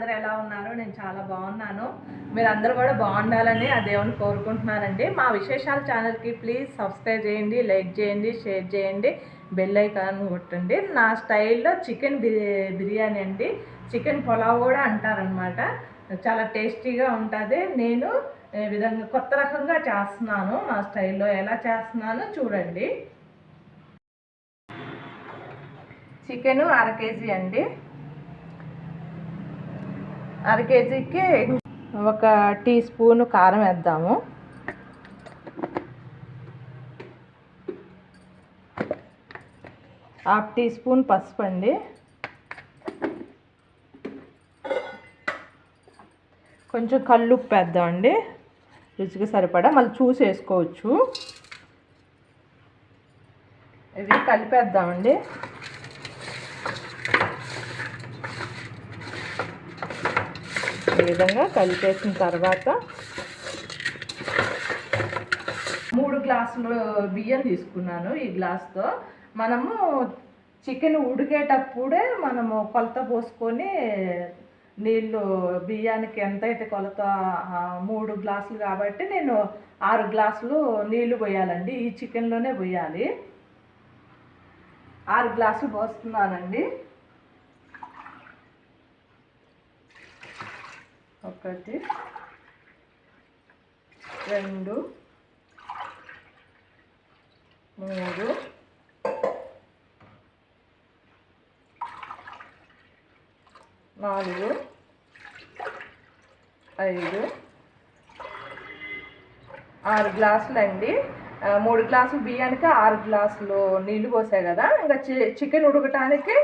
అందరూ ఎలా ఉన్నారు? నేను చాలా బాగున్నాను. మీరు అందరూ కూడా బాగుండాలని ఆ దేవుని కోరుకుంటున్నానండి. మా విశేషాల ఛానల్కి ప్లీజ్ సబ్స్క్రైబ్ చేయండి లైక్ చేయండి షేర్ చేయండి బెల్ ఐకాన్ కొట్టండి. నా స్టైల్లో చికెన్ బిర్యానీ అండి. చికెన్ పులావ్ కూడా అంటారనమాట చాలా టేస్టీగా ఉంటుంది. నేను విధంగా కొత్త రకంగా చేస్తున్నాను నా స్టైల్లో. ఎలా చేస్తున్నానో చూడండి. చికెను అర కేజీ అండి. అర కేజీకి ఒక టీ స్పూన్ కారం వేద్దాము. హాఫ్ టీ స్పూన్ పసుపు అండి. కొంచెం కల్లుప్పు వేద్దామండి రుచికి సరిపడా. మళ్ళీ చూసి వేసుకోవచ్చు. ఇది కలిపేద్దామండి ఈ విధంగా కలిపేసిన తర్వాత మూడు గ్లాసులు బియ్యం తీసుకున్నాను ఈ గ్లాస్తో. మనము చికెన్ ఉడికేటప్పుడే మనము కొలత పోసుకొని నీళ్ళు బియ్యానికి ఎంత అయితే కొలత మూడు గ్లాసులు కాబట్టి నేను ఆరు గ్లాసులు నీళ్ళు పోయాలండి. ఈ చికెన్లోనే పోయాలి. ఆరు గ్లాసులు పోస్తున్నానండి. ఒకటి రెండు మూడు నాలుగు ఐదు ఆరు గ్లాసులు అండి మూడు గ్లాసులు బియ్యానికి ఆరు గ్లాసులు నీళ్ళు పోసాయి కదా. ఇంకా చి చికెన్ ఉడకటానికి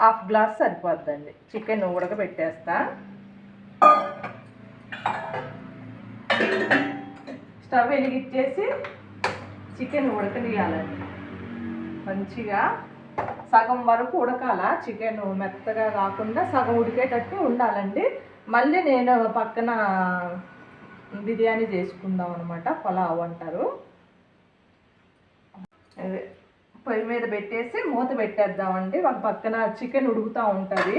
హాఫ్ గ్లాస్ సరిపోద్దండి. చికెన్ ఉడకబెట్టేస్తా. స్టవ్ వెలిగించేసి చికెన్ ఉడకనియాలండి మంచిగా సగం వరకు ఉడకాల? చికెన్ మెత్తగా కాకుండా సగం ఉడికేటట్టు ఉండాలండి. మళ్ళీ నేను పక్కన బిర్యానీ చేసుకుందాం అనమాట పలావ్ అంటారు. అదే పొయ్యి మీద పెట్టేసి మూత పెట్టేద్దామండి. ఒక పక్కన చికెన్ ఉడుకుతూ ఉంటుంది.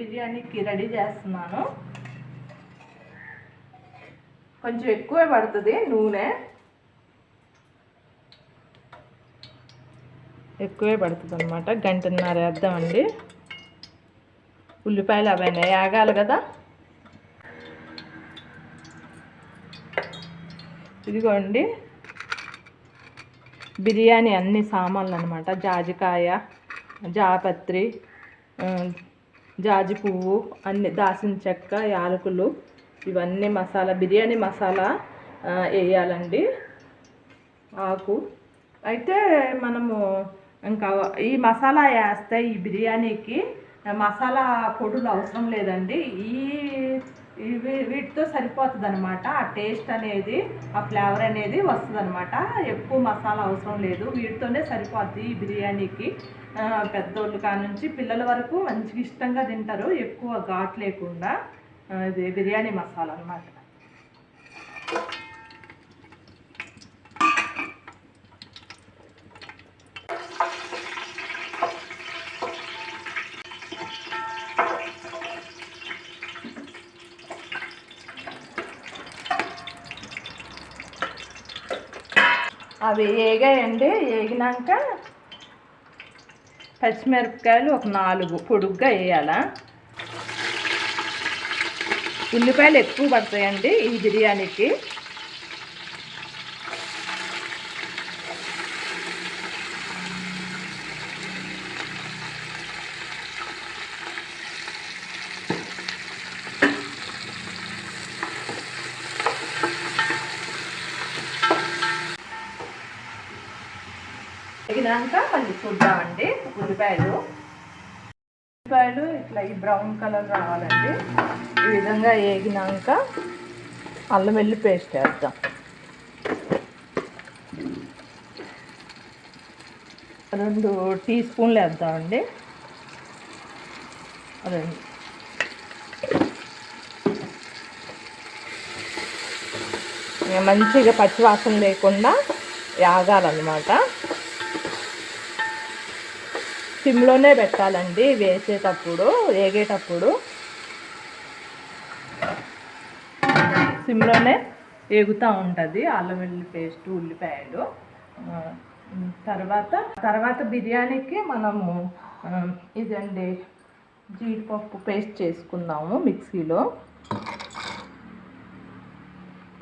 బిర్యానీకి రెడీ చేస్తున్నాను. కొంచెం ఎక్కువే పడుతుంది నూనె. ఎక్కువే పడుతుంది అనమాట గంటన్నర వేద్దామండి ఉల్లిపాయలు అవన్నీ ఆగాలి కదా. ఇదిగోండి. బిర్యానీ అన్ని సామాన్లు అనమాట జాజికాయ జాపత్రి జాజి పువ్వు అన్ని దాసిన చెక్క యాలకులు ఇవన్నీ మసాలా బిర్యానీ మసాలా వేయాలండి. ఆకు. అయితే మనము ఇంకా ఈ మసాలా వేస్తే ఈ బిర్యానీకి మసాలా పొడులు అవసరం లేదండి. ఈ ఇవి వీటితో సరిపోతుంది అనమాట ఆ టేస్ట్ అనేది ఆ ఫ్లేవర్ అనేది వస్తుంది అనమాట ఎక్కువ మసాలా అవసరం లేదు. వీటితోనే సరిపోద్ది ఈ బిర్యానీకి. పెద్దోళ్ళు కానుంచి పిల్లల వరకు మంచిగా ఇష్టంగా తింటారు. ఎక్కువ ఘాట్ లేకుండా. ఇది బిర్యానీ మసాలా అనమాట అవి ఏగాయండి ఏగినాక పచ్చిమిరపకాయలు ఒక నాలుగు పొడుగ్గా వేయాలా ఉల్లిపాయలు ఎక్కువ పడతాయండి ఈ బిర్యానీకి. ఎగినాక మళ్ళీ చూద్దామండి ఉల్లిపాయలు. ఉల్లిపాయలు ఇట్లా ఈ బ్రౌన్ కలర్ రావాలండి. ఈ విధంగా వేగినాక అల్లం వెల్లి పేస్ట్ వేద్దాం. రెండు టీ స్పూన్లు వేద్దామండి రెండు. మంచిగా పచ్చివాసన లేకుండా యాగాలన్నమాట. సిమ్లోనే పెట్టాలండి వేసేటప్పుడు వేగేటప్పుడు. సిమ్లోనే వేగుతూ ఉంటుంది అల్లం వెల్లుల్లి పేస్ట్ ఉల్లిపాయలు. తర్వాత తర్వాత బిర్యానీకి మనము ఇదండి జీడిపప్పు పేస్ట్ చేసుకుందాము మిక్సీలో.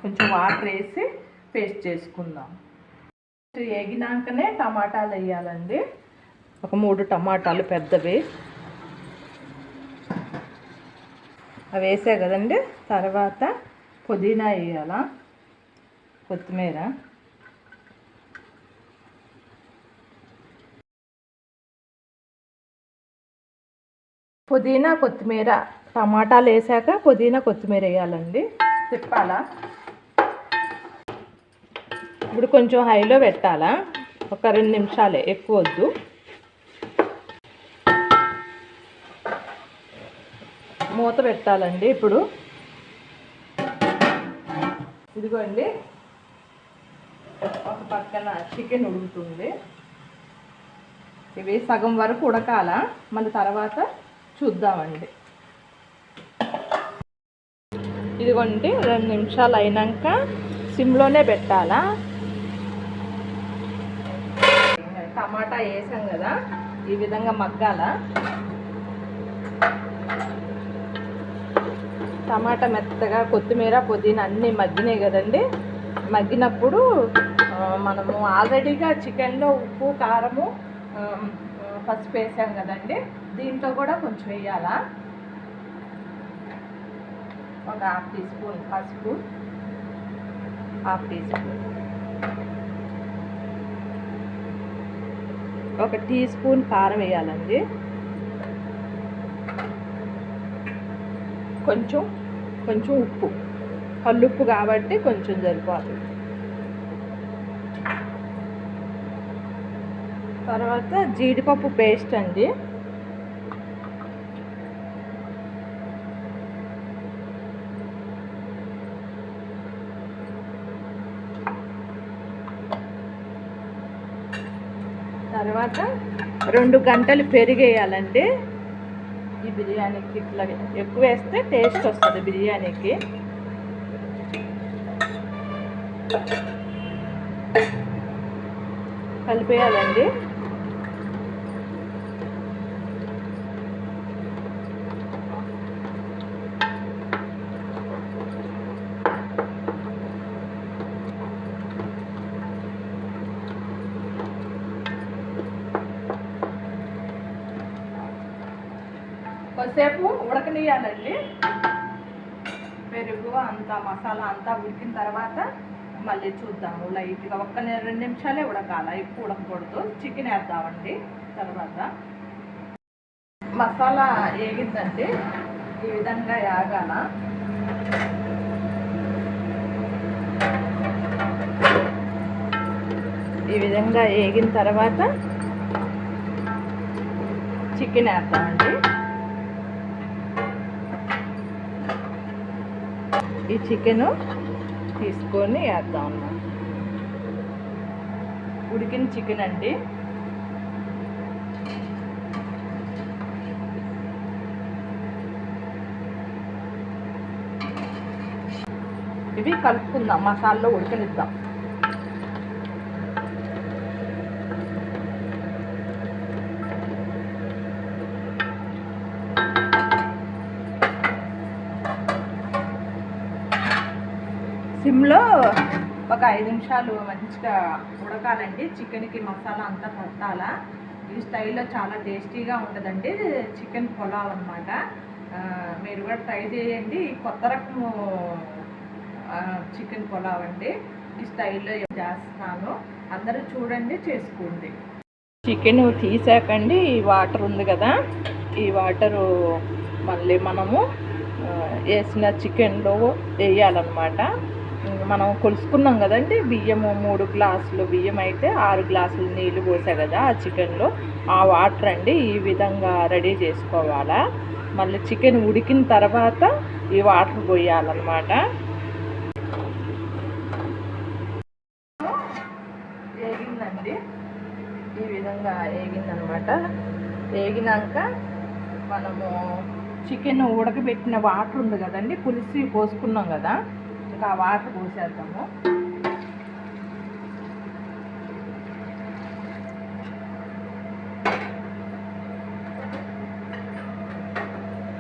కొంచెం వాటర్ వేసి పేస్ట్ చేసుకుందాం. వేగినాకనే టమాటాలు వేయాలండి. ఒక మూడు టమాటాలు పెద్దవి. అవి వేసా కదండి. తర్వాత పుదీనా వేయాలా? కొత్తిమీర. పుదీనా కొత్తిమీర టమాటాలు వేసాక పుదీనా కొత్తిమీర వేయాలండి. తిప్పాలా? ఇప్పుడు కొంచెం హైలో పెట్టాలా? ఒక రెండు నిమిషాలే ఎక్కువ వద్దు. మూత పెట్టాలండి ఇప్పుడు. ఇదిగోండి. ఒక పక్కన చికెన్ ఉడుకుతుంది. ఇవి సగం వరకు ఉడకాల? మళ్ళీ తర్వాత చూద్దామండి. ఇదిగోండి రెండు నిమిషాలు అయినాక సిమ్లోనే పెట్టాలా? టమాటా వేసాం కదా ఈ విధంగా మగ్గాల? టమాటా మెత్తగా కొత్తిమీర పుదీనా అన్నీ మగ్గినాయి కదండి. మగ్గినప్పుడు మనము ఆల్రెడీగా చికెన్లో ఉప్పు కారము పసుపు వేసాం కదండి. దీంట్లో కూడా కొంచెం వేయాలా? ఒక హాఫ్ టీ స్పూన్ పసుపు. Half teaspoon. ఒక టీ స్పూన్ కారం వేయాలండి. కొంచెం కొంచెం ఉప్పు. కల్లుప్పు కాబట్టి కొంచెం సరిపోదు తర్వాత జీడిపప్పు పేస్ట్ అండి. తర్వాత రెండు గంటలు పెరిగేయాలండి. ఈ బిర్యానీకి ఇట్లా ఎక్కువ వేస్తే టేస్ట్ వస్తుంది బిర్యానీకి. కలిపేయాలండి. కొద్దిసేపు ఉడకనియాలండి పెరుగు అంతా మసాలా అంతా ఉడికిన తర్వాత మళ్ళీ చూద్దాము. లైట్గా ఒక్క రెండు నిమిషాలే ఉడకాల? ఎక్కువ ఉడకకూడదు. చికెన్ వేద్దామండి తర్వాత. మసాలా ఏగిందండి. ఈ విధంగా యాగాల ఈ విధంగా ఏగిన తర్వాత చికెన్ వేద్దామండి. ఈ చికెను తీసుకొని వేద్దాం అన్నమాట ఉడికిన చికెన్ అండి. ఇవి కలుపుకుందాం మసాలాలో ఉడికనిద్దాం సిమ్లో ఒక ఐదు నిమిషాలు మంచిగా ఉడకాలండి. చికెన్కి మసాలా అంతా పట్టాలా ఈ స్టైల్లో చాలా టేస్టీగా ఉంటుందండి. చికెన్ పులావ్ అనమాట మీరు కూడా ట్రై చేయండి. కొత్త రకము చికెన్ పులావ్ అండి. ఈ స్టైల్లో చేస్తున్నాను అందరూ చూడండి చేసుకోండి. చికెన్ తీసాకండి. ఈ వాటర్ ఉంది కదా. ఈ వాటరు మళ్ళీ మనము వేసిన చికెన్లో వేయాలన్నమాట. మనం కొలుసుకున్నాం కదండి బియ్యము మూడు గ్లాసులు బియ్యం అయితే ఆరు గ్లాసులు నీళ్ళు పోసా కదా ఆ చికెన్లో. ఆ వాటర్ అండి ఈ విధంగా రెడీ చేసుకోవాలా. మళ్ళీ చికెన్ ఉడికిన తర్వాత ఈ వాటర్ పోయాలన్నమాట. వేగిందండి ఈ విధంగా వేగిందనమాట మగ్గినాక మనము చికెన్ ఉడకబెట్టిన వాటర్ ఉంది కదండి పులిసి పోసుకున్నాం కదా. ఇంకా ఆ వాటర్ పోసేద్దాము.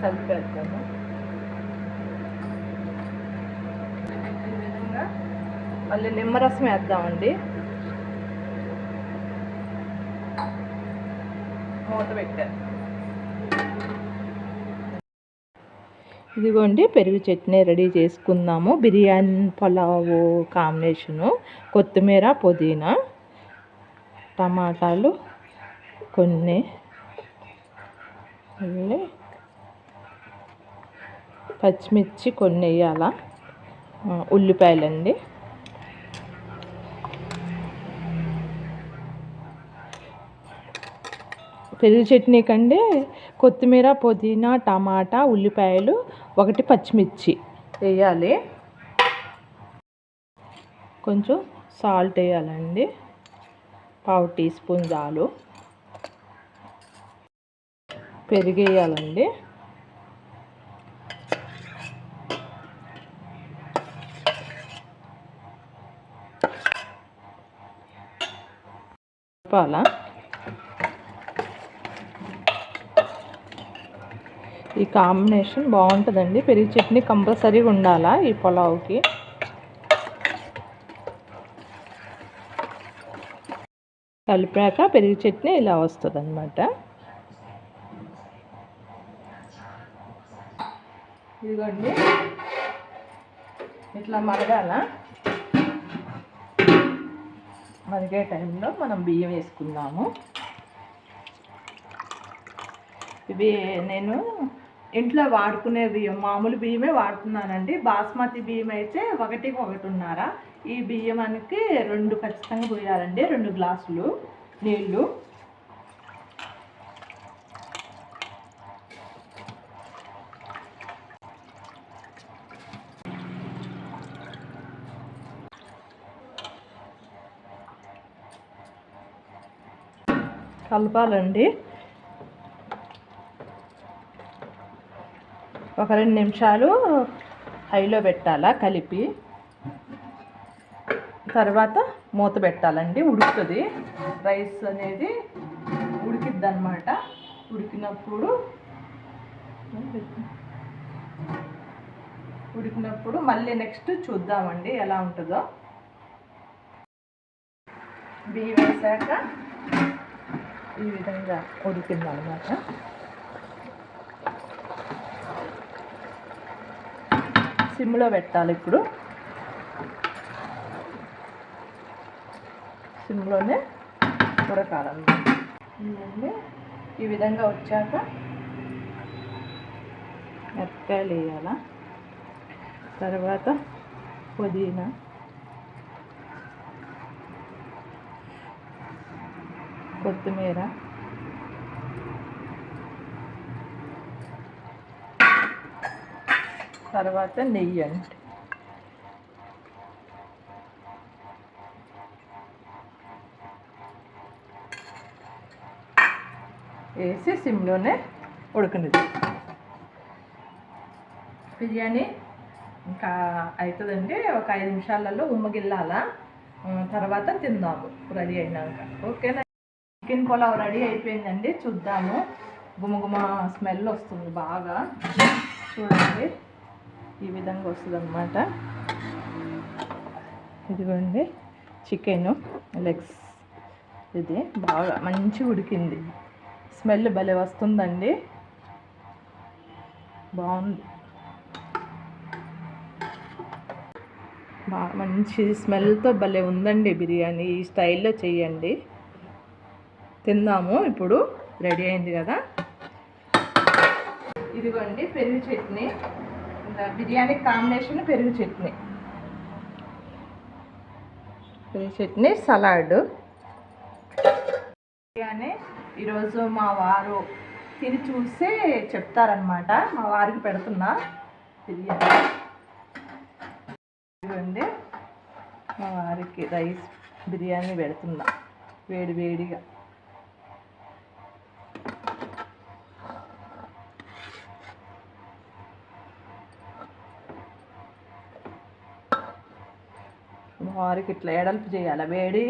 కలిపేద్దాము. ఈ విధంగా మళ్ళీ నిమ్మరసం వేద్దామండి. మూత పెట్టారు ఇదిగోండి పెరుగు చట్నీ రెడీ చేసుకుందాము. బిర్యానీ పులావు కాంబినేషను. కొత్తిమీర పుదీనా టమాటాలు కొన్ని పచ్చిమిర్చి కొన్ని వేయాల? ఉల్లిపాయలండి. పెరుగు చట్నీ కంటే కొత్తిమీర పుదీనా టమాటా ఉల్లిపాయలు ఒకటి పచ్చిమిర్చి వేయాలి. కొంచెం సాల్ట్ వేయాలండి. పావు టీ స్పూన్ చాలు. పెరుగు వేయాలండి. పాలా ఈ కాంబినేషన్ బాగుంటుందండి. పెరుగు చట్నీ కంపల్సరీగా ఉండాలా ఈ పులావ్కి? కలిపాక పెరుగు చట్నీ ఇలా వస్తుంది అనమాట ఇదిగోండి. ఇట్లా మరగాల? మరిగే టైంలో మనం బియ్యం వేసుకుందాము. ఇవి నేను ఇంట్లో వాడుకునే బియ్యం మామూలు బియ్యమే వాడుతున్నానండి. బాస్మతి బియ్యం అయితే ఒకటికి ఒకటిన్నర. ఈ బియ్యమానికి రెండు ఖచ్చితంగా పోయాలండి రెండు గ్లాసులు నీళ్ళు. కలపాలండి. ఒక రెండు నిమిషాలు హైలో పెట్టాలా కలిపి. తర్వాత మూత పెట్టాలండి ఉడుకుతుంది. రైస్ అనేది ఉడికిద్ది అనమాట ఉడికినప్పుడు ఉడికినప్పుడు మళ్ళీ నెక్స్ట్ చూద్దామండి ఎలా ఉంటుందో. బియ్యం వేసాక ఈ విధంగా ఉడికిందనమాట సిమ్లో పెట్టాలి ఇప్పుడు. సిమ్లోనే ఉడకాలన్నమాట ఈ విధంగా వచ్చాక మిరపకాయలు వేయాల. తర్వాత పుదీనా. కొత్తిమీర. తర్వాత నెయ్యి అండి. వేసి సిమ్లోనే ఉడకనిది. బిర్యానీ ఇంకా అవుతుందండి ఒక ఐదు నిమిషాలలో ఉమ్మగిల్లాల. తర్వాత తిందాము రెడీ అయినాక. ఓకేనా? చికెన్ పులావ్ రెడీ అయిపోయిందండి చూద్దాము. గుమగుమ స్మెల్ వస్తుంది బాగా. చూడండి. ఈ విధంగా వస్తుంది అనమాట ఇదిగోండి చికెను లెగ్స్ ఇది బాగా మంచి ఉడికింది. స్మెల్ భలే వస్తుందండి. బాగుంది. బాగా మంచి స్మెల్తో భలే ఉందండి బిర్యానీ. ఈ స్టైల్లో చేయండి తిందాము ఇప్పుడు. రెడీ అయింది కదా? ఇదిగోండి పెరుగు చట్నీ. బిర్యానీ కాంబినేషన్ పెరుగు చట్నీ. పెరుగు చట్నీ సలాడ్. బిర్యానీ ఈరోజు మా వారు తిని చూసే చెప్తారనమాట మా వారికి పెడుతున్నా బిర్యానీ. ఇదిగోండి. మా వారికి రైస్ బిర్యానీ పెడుతున్నా. వేడి వేడిగా. వారికి ఇట్లా ఎడల్పు చేయాలి. వేడి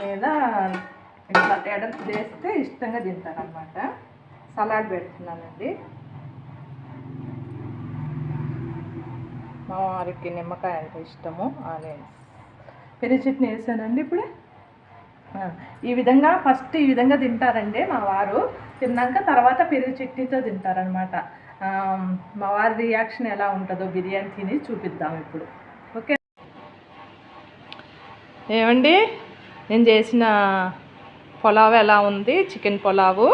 మీద ఇట్లా ఎడల్పు చేస్తే ఇష్టంగా తింటారనమాట సలాడ్ పెడుతున్నానండి. మా వారికి నిమ్మకాయ అంటే ఇష్టము ఆనియన్స్. పెరి చట్నీ వేసానండి ఇప్పుడే. ఈ విధంగా ఫస్ట్ ఈ విధంగా తింటారండి మా వారు. తిన్నాక తర్వాత పెరుగు చట్నీతో తింటారనమాట మా వారి రియాక్షన్ ఎలా ఉంటుందో బిర్యానీ తిని చూపిద్దాం ఇప్పుడు. ఏమండి? నేను చేసిన పులావ్ ఎలా ఉంది? చికెన్ పులావు.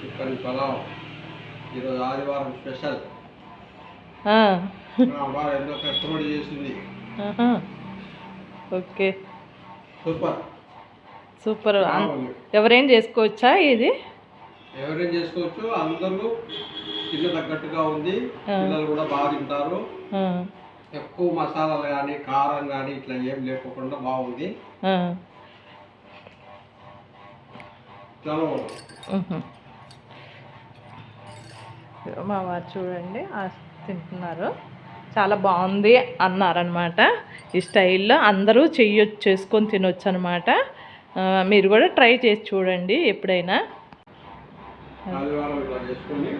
చికెన్ పలావ్. ఈరోజు ఆదివారం స్పెషల్. ఎంతో కష్టపడి చేసింది. ఓకే. సూపర్. సూపర్. ఎవరేం చేసుకోవచ్చా ఇది? ఎవరైనా చేసుకోవచ్చు? అందరూ తిన్న తగ్గట్టుగా ఉంది. పిల్లలు కూడా బాగా తింటారు. ఎక్కువ మసాలాలు కానీ కారం కానీ ఇట్లా ఏం లేకుండా బాగుంది. మా వారు చూడండి తింటున్నారు. చాలా బాగుంది అన్నారనమాట ఈ స్టైల్లో అందరూ చెయ్యొచ్చు చేసుకొని తినొచ్చు అనమాట మీరు కూడా ట్రై చేసి చూడండి ఎప్పుడైనా. చేసుకొని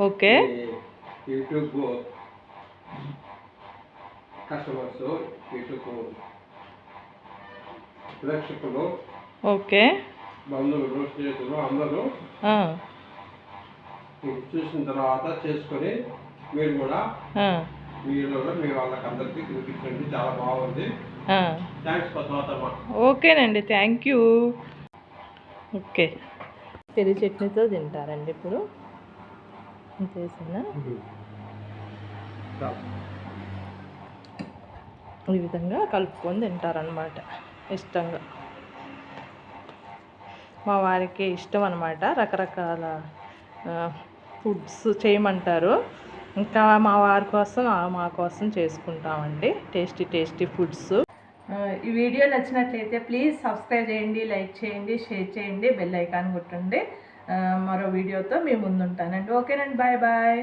ఓకే. యూట్యూబ్ కస్టమర్స్ యూట్యూబ్ ప్రేక్షకులు ఓకే. బంధువులు స్నేహితులు అందరూ చూసిన తర్వాత చేసుకొని మీరు కూడా మీరు కూడా మీ వాళ్ళకి అందరికీ చూపించండి. చాలా బాగుంది. థ్యాంక్స్ పద్మాతమ్మ ఓకేనండి. Thank you. ఓకే. పెరుగు చట్నీతో తింటారండి ఇప్పుడు. చేసానా ఈ విధంగా కలుపుకొని తింటారనమాట ఇష్టంగా. మా వారికి ఇష్టం అనమాట రకరకాల ఫుడ్స్ చేయమంటారు. ఇంకా మా వారి కోసం మా కోసం చేసుకుంటామండి టేస్టీ టేస్టీ ఫుడ్స్. ఈ వీడియో నచ్చినట్లయితే ప్లీజ్ సబ్స్క్రైబ్ చేయండి లైక్ చేయండి షేర్ చేయండి బెల్ ఐకాన్ కొట్టండి. మరో వీడియోతో మీ ముందుంటానండి. ఓకేనండి బాయ్ బాయ్.